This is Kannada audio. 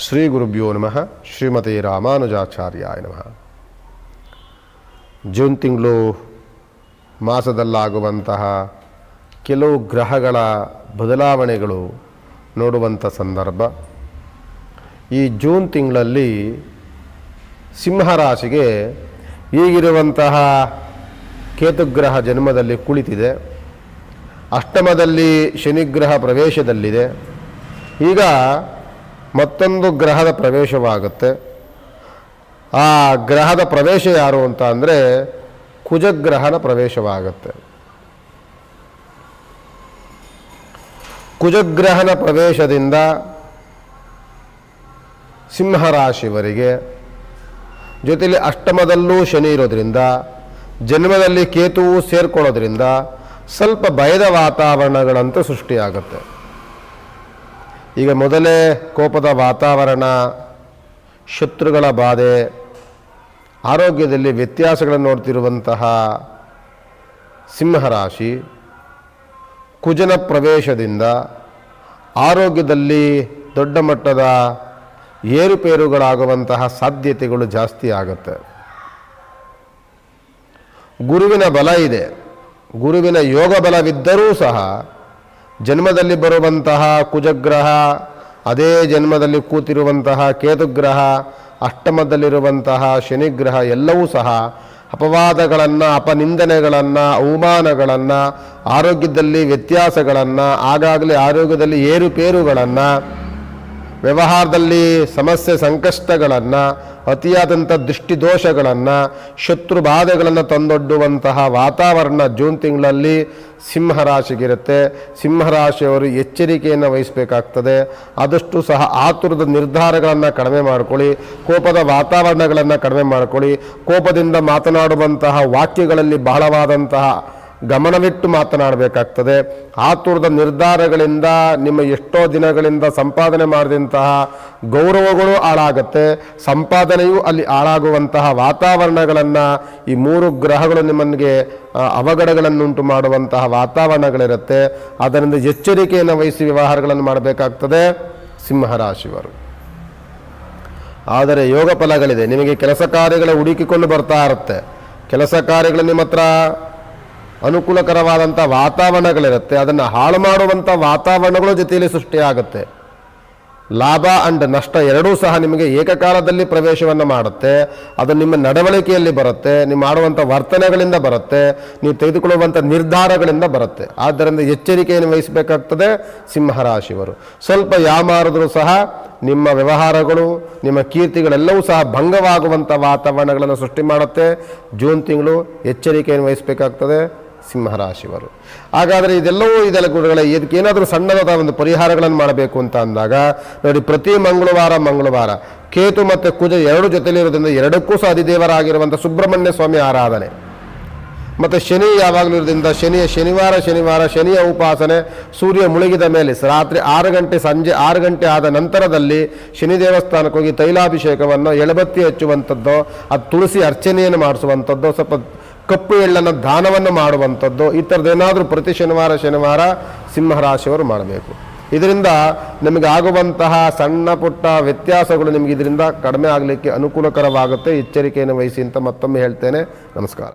ಶ್ರೀ ಗುರುಭ್ಯೋ ನಮಃ. ಶ್ರೀಮತಿ ರಾಮಾನುಜಾಚಾರ್ಯಾಯ ನಮಃ. ಜೂನ್ ತಿಂಗಳು ಮಾಸದಲ್ಲಾಗುವಂತಹ ಕೆಲವು ಗ್ರಹಗಳ ಬದಲಾವಣೆಗಳು ನೋಡುವಂಥ ಸಂದರ್ಭ. ಈ ಜೂನ್ ತಿಂಗಳಲ್ಲಿ ಸಿಂಹರಾಶಿಗೆ ಈಗಿರುವಂತಹ ಕೇತುಗ್ರಹ ಜನ್ಮದಲ್ಲಿ ಕುಳಿತಿದೆ. ಅಷ್ಟಮದಲ್ಲಿ ಶನಿಗ್ರಹ ಪ್ರವೇಶದಲ್ಲಿದೆ. ಈಗ ಮತ್ತೊಂದು ಗ್ರಹದ ಪ್ರವೇಶವಾಗುತ್ತೆ. ಆ ಗ್ರಹದ ಪ್ರವೇಶ ಯಾರು ಅಂತ ಅಂದರೆ ಕುಜಗ್ರಹನ ಪ್ರವೇಶವಾಗುತ್ತೆ. ಕುಜಗ್ರಹನ ಪ್ರವೇಶದಿಂದ ಸಿಂಹರಾಶಿವರಿಗೆ ಜೊತೆಯಲ್ಲಿ ಅಷ್ಟಮದಲ್ಲೂ ಶನಿ ಇರೋದ್ರಿಂದ, ಜನ್ಮದಲ್ಲಿ ಕೇತುವು ಸೇರ್ಕೊಳ್ಳೋದ್ರಿಂದ ಸ್ವಲ್ಪ ಭಯದ ವಾತಾವರಣಗಳಂತೂ ಸೃಷ್ಟಿಯಾಗುತ್ತೆ. ಈಗ ಮೊದಲೇ ಕೋಪದ ವಾತಾವರಣ, ಶತ್ರುಗಳ ಬಾಧೆ, ಆರೋಗ್ಯದಲ್ಲಿ ವ್ಯತ್ಯಾಸಗಳನ್ನು ನೋಡ್ತಿರುವಂತಹ ಸಿಂಹರಾಶಿ, ಕುಜನ ಪ್ರವೇಶದಿಂದ ಆರೋಗ್ಯದಲ್ಲಿ ದೊಡ್ಡ ಮಟ್ಟದ ಏರುಪೇರುಗಳಾಗುವಂತಹ ಸಾಧ್ಯತೆಗಳು ಜಾಸ್ತಿ ಆಗುತ್ತೆ. ಗುರುವಿನ ಬಲ ಇದೆ. ಗುರುವಿನ ಯೋಗ ಬಲವಿದ್ದರೂ ಸಹ ಜನ್ಮದಲ್ಲಿ ಬರುವಂತಹ ಕುಜಗ್ರಹ, ಅದೇ ಜನ್ಮದಲ್ಲಿ ಕೂತಿರುವಂತಹ ಕೇತುಗ್ರಹ, ಅಷ್ಟಮದಲ್ಲಿರುವಂತಹ ಶನಿಗ್ರಹ ಎಲ್ಲವೂ ಸಹ ಅಪವಾದಗಳನ್ನು, ಅಪನಿಂದನೆಗಳನ್ನು, ಅವಮಾನಗಳನ್ನು, ಆರೋಗ್ಯದಲ್ಲಿ ವ್ಯತ್ಯಾಸಗಳನ್ನು, ಆಗಾಗಲೇ ಆರೋಗ್ಯದಲ್ಲಿ ಏರುಪೇರುಗಳನ್ನು ವ್ಯವಹಾರದಲ್ಲಿ ಸಮಸ್ಯೆ ಸಂಕಷ್ಟಗಳನ್ನು ಅತಿಯಾದಂಥ ದೃಷ್ಟಿದೋಷಗಳನ್ನು, ಶತ್ರು ಬಾಧೆಗಳನ್ನು ತಂದೊಡ್ಡುವಂತಹ ವಾತಾವರಣ ಜೂನ್ ತಿಂಗಳಲ್ಲಿ ಸಿಂಹರಾಶಿಗಿರುತ್ತೆ ಸಿಂಹರಾಶಿಯವರು ಎಚ್ಚರಿಕೆಯನ್ನು ವಹಿಸಬೇಕಾಗ್ತದೆ. ಆದಷ್ಟು ಸಹ ಆತುರದ ನಿರ್ಧಾರಗಳನ್ನು ಕಡಿಮೆ ಮಾಡಿಕೊಳ್ಳಿ. ಕೋಪದ ವಾತಾವರಣಗಳನ್ನು ಕಡಿಮೆ ಮಾಡಿಕೊಳ್ಳಿ. ಕೋಪದಿಂದ ಮಾತನಾಡುವಂತಹ ವಾಕ್ಯಗಳಲ್ಲಿ ಬಹಳವಾದಂತಹ ಗಮನವಿಟ್ಟು ಮಾತನಾಡಬೇಕಾಗ್ತದೆ. ಆತುರದ ನಿರ್ಧಾರಗಳಿಂದ, ನಿಮ್ಮ ಎಷ್ಟೋ ದಿನಗಳಿಂದ ಸಂಪಾದನೆ ಮಾಡಿದಂತಹ ಗೌರವಗಳು ಹಾಳಾಗತ್ತೆ. ಸಂಪಾದನೆಯೂ ಅಲ್ಲಿ ಹಾಳಾಗುವಂತಹ ವಾತಾವರಣಗಳನ್ನು, ಈ ಮೂರು ಗ್ರಹಗಳು ನಿಮ್ಮನಿಗೆ ಅವಘಡಗಳನ್ನುಂಟು ಮಾಡುವಂತಹ ವಾತಾವರಣಗಳಿರುತ್ತೆ. ಅದರಿಂದ ಎಚ್ಚರಿಕೆಯನ್ನು ವಹಿಸಿ ವ್ಯವಹಾರಗಳನ್ನು ಮಾಡಬೇಕಾಗ್ತದೆ. ಸಿಂಹರಾಶಿವರು ಆದರೆ ಯೋಗ ಫಲಗಳಿದೆ. ನಿಮಗೆ ಕೆಲಸ ಕಾರ್ಯಗಳ ಹುಡುಕಿಕೊಂಡು ಬರ್ತಾ ಇರುತ್ತೆ. ಕೆಲಸ ಕಾರ್ಯಗಳು ನಿಮ್ಮ ಹತ್ರ ಅನುಕೂಲಕರವಾದಂಥ ವಾತಾವರಣಗಳಿರುತ್ತೆ. ಅದನ್ನು ಹಾಳು ಮಾಡುವಂಥ ವಾತಾವರಣಗಳು ಜೊತೆಯಲ್ಲಿ ಸೃಷ್ಟಿಯಾಗುತ್ತೆ. ಲಾಭ ಅಂಡ್ ನಷ್ಟ ಎರಡೂ ಸಹ ನಿಮಗೆ ಏಕಕಾಲದಲ್ಲಿ ಪ್ರವೇಶವನ್ನು ಮಾಡುತ್ತೆ. ಅದು ನಿಮ್ಮ ನಡವಳಿಕೆಯಲ್ಲಿ ಬರುತ್ತೆ, ನೀವು ಮಾಡುವಂಥ ವರ್ತನೆಗಳಿಂದ ಬರುತ್ತೆ, ನೀವು ತೆಗೆದುಕೊಳ್ಳುವಂಥ ನಿರ್ಧಾರಗಳಿಂದ ಬರುತ್ತೆ. ಆದ್ದರಿಂದ ಎಚ್ಚರಿಕೆಯನ್ನು ವಹಿಸಬೇಕಾಗ್ತದೆ ಸಿಂಹರಾಶಿಯವರು. ಸ್ವಲ್ಪ ಯಾಮಾರಿದ್ರೂ ಸಹ ನಿಮ್ಮ ವ್ಯವಹಾರಗಳು, ನಿಮ್ಮ ಕೀರ್ತಿಗಳೆಲ್ಲವೂ ಸಹ ಭಂಗವಾಗುವಂಥ ವಾತಾವರಣಗಳನ್ನು ಸೃಷ್ಟಿ ಮಾಡುತ್ತೆ. ಜೂನ್ ತಿಂಗಳು ಎಚ್ಚರಿಕೆಯನ್ನು ವಹಿಸಬೇಕಾಗ್ತದೆ. ಸಿಂಹರಾಶಿಯವರು ಹಾಗಾದರೆ ಇದೆಲ್ಲವೂ ಇದೆಲ್ಲ ಗುಣಗಳ ಇದಕ್ಕೆ ಏನಾದರೂ ಸಣ್ಣದಾದ ಒಂದು ಪರಿಹಾರಗಳನ್ನು ಮಾಡಬೇಕು ಅಂತ ಅಂದಾಗ, ನೋಡಿ, ಪ್ರತಿ ಮಂಗಳವಾರ ಮಂಗಳವಾರ ಕೇತು ಮತ್ತು ಕುಜ ಎರಡು ಜೊತೆಲಿರೋದ್ರಿಂದ ಎರಡಕ್ಕೂ ಸಹ ಅಧಿದೇವರಾಗಿರುವಂಥ ಸುಬ್ರಹ್ಮಣ್ಯ ಸ್ವಾಮಿ ಆರಾಧನೆ. ಮತ್ತು ಶನಿ ಯಾವಾಗಲೂ ಇರೋದ್ರಿಂದ ಶನಿಯ ಶನಿವಾರ ಶನಿವಾರ, ಶನಿಯ ಉಪಾಸನೆ, ಸೂರ್ಯ ಮುಳುಗಿದ ಮೇಲೆ ರಾತ್ರಿ ಆರು ಗಂಟೆ, ಸಂಜೆ ಆರು ಗಂಟೆ ಆದ ನಂತರದಲ್ಲಿ ಶನಿ ದೇವಸ್ಥಾನಕ್ಕೆ ಹೋಗಿ ತೈಲಾಭಿಷೇಕವನ್ನು, ಎಳಬತ್ತಿ ಹಚ್ಚುವಂಥದ್ದು, ಅದು ತುಳಸಿ ಅರ್ಚನೆಯನ್ನು ಮಾಡಿಸುವಂಥದ್ದು ಸ್ವಲ್ಪ ಕಪ್ಪು ಎಳ್ಳನ್ನು ದಾನವನ್ನು ಮಾಡುವಂಥದ್ದು, ಈ ಥರದ್ದೇನಾದರೂ ಪ್ರತಿ ಶನಿವಾರ ಶನಿವಾರ ಸಿಂಹರಾಶಿಯವರು ಮಾಡಬೇಕು. ಇದರಿಂದ ನಿಮಗೆ ಆಗುವಂತಹ ಸಣ್ಣ ಪುಟ್ಟ ವ್ಯತ್ಯಾಸಗಳು ನಿಮಗೆ ಇದರಿಂದ ಕಡಿಮೆ ಆಗಲಿಕ್ಕೆ ಅನುಕೂಲಕರವಾಗುತ್ತೆ. ಎಚ್ಚರಿಕೆಯನ್ನು ವಹಿಸಿ ಅಂತ ಮತ್ತೊಮ್ಮೆ ಹೇಳ್ತೇನೆ. ನಮಸ್ಕಾರ.